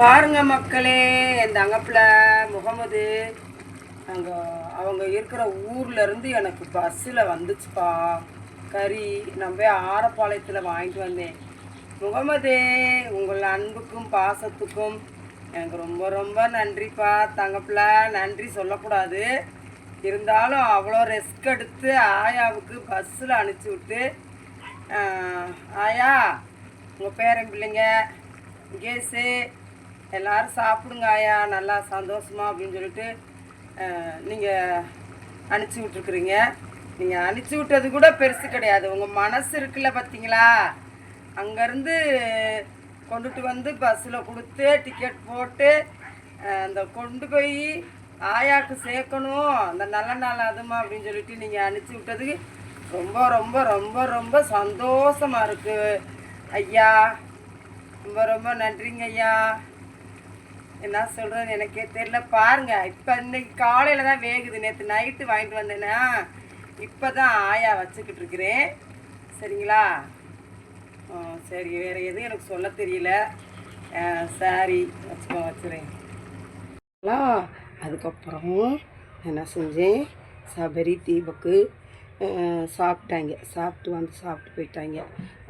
பாருங்க மக்களே என் தங்கப்பில் முகமது. அங்கே அவங்க இருக்கிற ஊர்லேருந்து எனக்கு பஸ்ஸில் வந்துச்சுப்பா. கறி நான் போய் ஆரப்பாளையத்தில் வாங்கிட்டு வந்தேன். முகமது உங்கள் அன்புக்கும் பாசத்துக்கும் எனக்கு ரொம்ப ரொம்ப நன்றிப்பா தங்கப்பில். நன்றி சொல்லக்கூடாது. இருந்தாலும் அவ்வளோ ரெஸ்க் எடுத்து ஆயாவுக்கு பஸ்ஸில் அனுப்பிச்சி விட்டு ஆயா உங்கள் பேரன் பிள்ளைங்க கேஸு எல்லாரும் சாப்பிடுங்க ஆயா நல்லா சந்தோஷமா அப்படின்னு சொல்லிட்டு நீங்கள் அனுப்பிச்சி விட்ருக்குறீங்க நீங்கள் அனுப்பிச்சி விட்டது கூட பெருசு கிடையாது. உங்கள் மனசு இருக்குல்ல பார்த்தீங்களா அங்கேருந்து கொண்டுட்டு வந்து பஸ்ஸில் கொடுத்து டிக்கெட் போட்டு அந்த கொண்டு போய் ஆயாவுக்கு சேர்க்கணும். அந்த நல்ல நாள் அதுமா அப்படின்னு சொல்லிட்டு நீங்கள் அனுப்பிச்சி விட்டதுக்கு ரொம்ப ரொம்ப ரொம்ப ரொம்ப சந்தோஷமாக இருக்குது ஐயா ரொம்ப ரொம்ப நன்றிங்க ஐயா. என்ன சொல்கிறது எனக்கே தெரியல. பாருங்க இப்போ இன்னைக்கு காலையில் தான் வேகுது. நேற்று நைட்டு வாங்கிட்டு வந்தேன்னா இப்போ தான் ஆயா வச்சுக்கிட்டு இருக்கிறேன். சரிங்களா? சரி வேறு எதுவும் எனக்கு சொல்ல தெரியல. சாரி வச்சுக்கோ வச்சுறேன். அதுக்கப்புறம் என்ன செஞ்சேன்? சபரி தீபக்கு சாப்பிட்டாங்க. சாப்பிட்டு வந்து சாப்பிட்டு போயிட்டாங்க.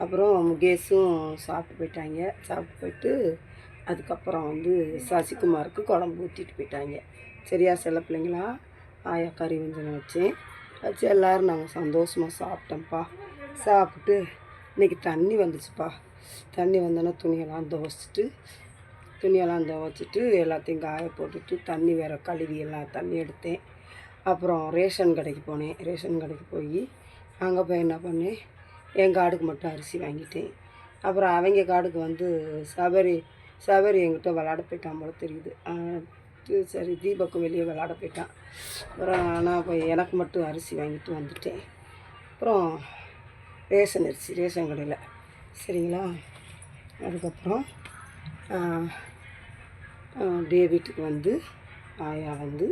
அப்புறம் முகேஷும் சாப்பிட்டு போயிட்டாங்க. சாப்பிட்டு போயிட்டு அதுக்கப்புறம் வந்து சசிகுமாருக்கு குழம்பு ஊற்றிட்டு போயிட்டாங்க. சரியா சில பிள்ளைங்களா? ஆயா கறி வெஞ்சனம் வச்சேன். வச்சு எல்லோரும் நாங்கள் சந்தோஷமாக சாப்பிட்டோம்ப்பா. சாப்பிட்டு இன்றைக்கி தண்ணி வந்துச்சுப்பா. தண்ணி வந்தோன்னே துணியெல்லாம் துவைச்சிட்டு துணியெல்லாம் துவைச்சிட்டு எல்லாத்தையும் காய போட்டுட்டு தண்ணி வேற கழுவி எல்லாம் தண்ணி எடுத்தேன். அப்புறம் ரேஷன் கடைக்கு போனேன். ரேஷன் கடைக்கு போய் அங்கே போய் என்ன பண்ணேன்? என் காடுக்கு மட்டும் அரிசி வாங்கிட்டேன். அப்புறம் அவங்க காடுக்கு வந்து சபரி சபரி என்கிட்ட விளாட போயிட்டான் போல தெரியுது. சரி தீபக்கும் வெளியே விளாட போயிட்டான். அப்புறம் நான் போய் எனக்கு மட்டும் அரிசி வாங்கிட்டு வந்துட்டேன். அப்புறம் ரேஷன் அரிசி ரேஷன் கடையில். சரிங்களா? அதுக்கப்புறம் அப்படியே வீட்டுக்கு வந்து ஆயா வந்து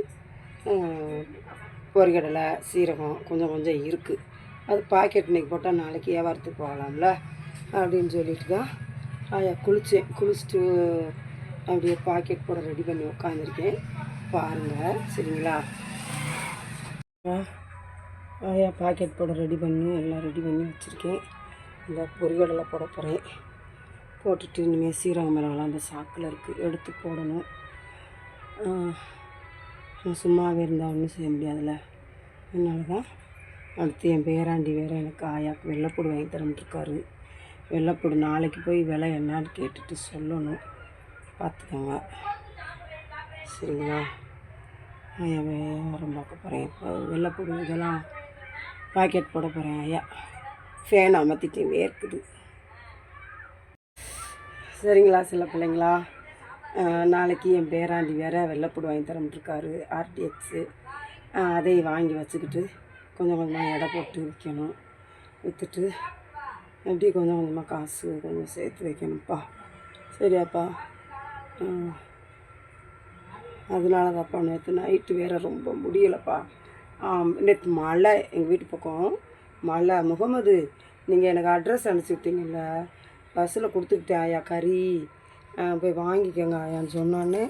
பொறிகடலை சீரகம் கொஞ்சம் கொஞ்சம் இருக்குது அது பாக்கெட் இன்றைக்கி போட்டால் நாளைக்கு வியாபாரத்துக்கு போகலாம்ல அப்படின்னு சொல்லிட்டு தான் குளித்தேன் குளிச்சுட்டு அப்படியே பாக்கெட் போட ரெடி பண்ணி உட்காந்துருக்கேன் பாருங்கள் சரிங்களா? ஆயா பாக்கெட் போட ரெடி பண்ணி எல்லாம் ரெடி பண்ணி வச்சுருக்கேன். இந்த பொறிகடலை போட போகிறேன் போட்டுட்டு இனிமேல் சீரக மிளகாலாம் அந்த சாக்கில் இருக்குது எடுத்து போடணும். சும்மாவே இருந்தால் ஒன்றும் செய்ய முடியாதுல்ல. அதனால தான் அடுத்து என் பேராண்டி வேறு எனக்கு ஆயாவுக்கு வெள்ளைப்பூடு வாங்கி தரமிட்டுருக்காரு வெள்ளைப்பூடு நாளைக்கு போய் விலை என்னான்னு கேட்டுட்டு சொல்லணும். பார்த்துக்கோங்க. சரிங்களா? ஐயா வியாபாரம் பார்க்க போகிறேன் இப்போ வெள்ளைப்பூடு இதெல்லாம் பாக்கெட் போட போகிறேன் ஐயா. ஃபேன் அமர்த்திட்டு வேர்க்குது. சரிங்களா சில பிள்ளைங்களா? நாளைக்கு என் பேராண்டி வேற வெள்ளைப்பூடு வாங்கி தரமிட்டுருக்காரு ஆர்டிஎக்ஸு அதை வாங்கி வச்சுக்கிட்டு கொஞ்சம் கொஞ்சமாக எடை போட்டு விற்கணும். விற்றுட்டு எப்படி கொஞ்சம் கொஞ்சமாக காசு கொஞ்சம் சேர்த்து வைக்கணும்ப்பா. சரியாப்பா. அதனால தான்ப்பா நேற்று நைட்டு வேறு ரொம்ப முடியலப்பா. நேற்று மழை எங்கள் வீட்டு பக்கம். மழை. முகமது நீங்கள் எனக்கு அட்ரஸ் அனுப்பிச்சி விட்டீங்கல்ல? பஸ்ஸில் கொடுத்துக்கிட்டேன் ஆயா கறி. போய் வாங்கிக்கோங்க ஆயான்னு சொன்னான்னு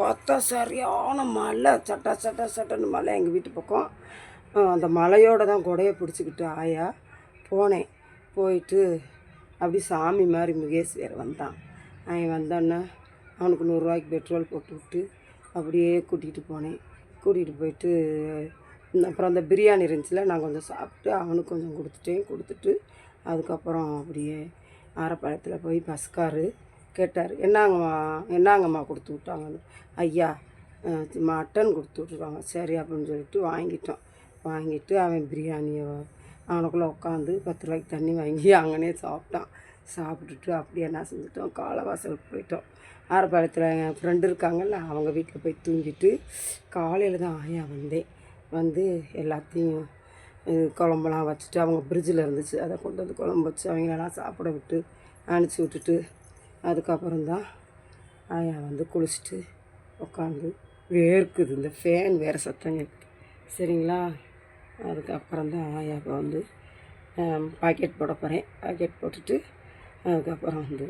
பார்த்தா சரியான மழை. சட்டா சட்டா சட்டன்னு மழை எங்கள் வீட்டு பக்கம். அந்த மலையோடு தான் கொடையை பிடிச்சிக்கிட்டு ஆயா போனேன். போயிட்டு அப்படி சாமி மாதிரி முகேஷ் வேறு வந்தான். அவன் வந்தோன்னே அவனுக்கு நூறுரூவாய்க்கு பெட்ரோல் போட்டு விட்டு அப்படியே கூட்டிகிட்டு போனேன். கூட்டிகிட்டு போயிட்டு அப்புறம் அந்த பிரியாணி இருந்துச்சுல நான் கொஞ்சம் சாப்பிட்டு அவனுக்கு கொஞ்சம் கொடுத்துட்டேன். கொடுத்துட்டு அதுக்கப்புறம் அப்படியே ஆரப்பாளையத்தில் போய் பஸ்காரு கேட்டார். என்னங்கம்மா என்னங்கம்மா கொடுத்து விட்டாங்கன்னு? ஐயா மட்டன் கொடுத்து விட்ருக்காங்க சரி அப்படின்னு சொல்லிட்டு வாங்கிட்டோம். வாங்கிட்டு அவன் பிரியாணியை அவனுக்குள்ளே உட்காந்து பத்து ரூபாய்க்கு தண்ணி வாங்கி அங்கனே சாப்பிட்டான். சாப்பிட்டுட்டு அப்படியே என்ன செஞ்சுட்டோம்? காலவாசலுக்கு போயிட்டோம். ஆரப்பாளையத்தில் என் ஃப்ரெண்டு இருக்காங்கல்ல அவங்க வீட்டில் போய் தூங்கிட்டு காலையில் தான் ஆயா வந்தேன் வந்து எல்லாத்தையும் இது குழம்புலாம் வச்சுட்டு அவங்க ஃப்ரிட்ஜில் இருந்துச்சு. அதை கொண்டு வந்து குழம்பு வச்சு அவங்களெல்லாம் சாப்பிட விட்டு அனுப்பிச்சி விட்டுட்டு அதுக்கப்புறம் தான் ஆயா வந்து குளிச்சுட்டு உட்காந்து வேர்க்குது. இந்த ஃபேன் வேறு சத்தம் சரிங்களா? அதுக்கப்புறம் தான் ஆயாவுக்கு வந்து பாக்கெட் போட போகிறேன் பாக்கெட் போட்டுட்டு அதுக்கப்புறம் வந்து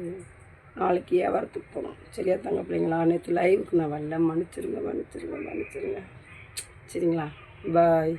நாளைக்கு வியாபாரத்துக்கு போகணும். சரியா தங்க பிள்ளைங்களா? நேற்று லைவுக்கு நான் வரல. மன்னிச்சிருங்க மன்னிச்சிருங்க மன்னிச்சிருங்க. சரிங்களா? பாய்